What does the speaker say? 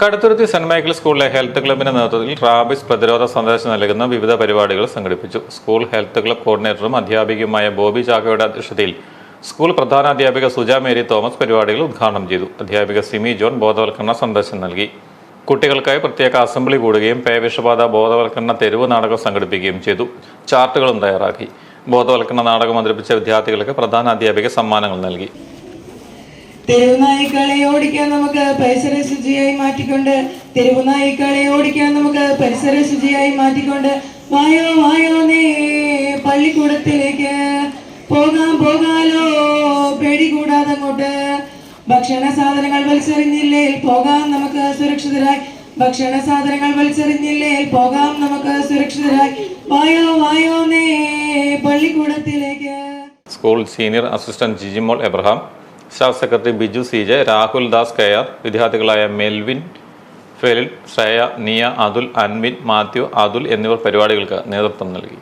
Kaduthuruthy saint Michael സ്കൂളിലെ health ക്ലബിന്റെ നേതൃത്വത്തിൽ റാബിസ് പ്രതിരോധ സന്ദേശം നൽകുന്ന വിവിധ പരിപാടികൾ സംഘടിപ്പിച്ചു. സ്കൂൾ ഹെൽത്ത് ക്ലബ് കോർഡിനേറ്ററും അധ്യാപികയുമായ ബോബി ചാക്കോയുടെ അധ്യക്ഷതയിൽ സ്കൂൾ പ്രധാന അധ്യാപിക സുജ മേരി തോമസ് പരിപാടികൾ ഉദ്ഘാടനം ചെയ്തു. അധ്യാപിക സിമി ജോൺ ബോധവൽക്കരണ സന്ദേശം നൽകി. കുട്ടികൾക്കായി പ്രത്യേക അസംബ്ലി കൂടുകയും പേവിഷബാധ ബോധവൽക്കരണ തെരുവ് നാടകം സംഘടിപ്പിക്കുകയും ചെയ്തു. ചാർട്ടുകളും തയ്യാറാക്കി. ബോധവൽക്കരണ നാടകം അവതരിപ്പിച്ച വിദ്യാർത്ഥികൾക്ക് പ്രധാന അധ്യാപിക സമ്മാനങ്ങൾ നൽകി. തെരുവുനായ്ക്കളെ ഓടിക്കാൻ നമുക്ക് പരിസര ശുചിയായി മാറ്റിക്കൊണ്ട് തെരുവുനായിക്കളെ ഓടിക്കാൻ നമുക്ക് പരിസര ശുചിയായി മാറ്റിക്കൊണ്ട് വായോ വായോ നേ പള്ളിക്കൂടത്തിലേക്ക്. പോകാം പോകാലോ പേടി കൂടാതെ അങ്ങോട്ട്. ഭക്ഷണ സാധനങ്ങൾ വലിച്ചെറിഞ്ഞില്ലേ പോകാം നമുക്ക് സുരക്ഷിതരായി. ഭക്ഷണ സാധനങ്ങൾ വലിച്ചെറിഞ്ഞില്ലേ പോകാം നമുക്ക് സുരക്ഷിതരായി. വായോ വായോ നേ പള്ളിക്കൂടത്തിലേക്ക്. School senior assistant Jijimol Abraham. Staff secretary Biju C J Rahul Das K R വിദ്യാർത്ഥികളായ Melvin ഫെലിൽ ശ്രേയ നിയ അതുൽ അൻവിൻ മാത്യു അതുൽ എന്നിവർ പരിപാടികൾക്ക് നേതൃത്വം നൽകി.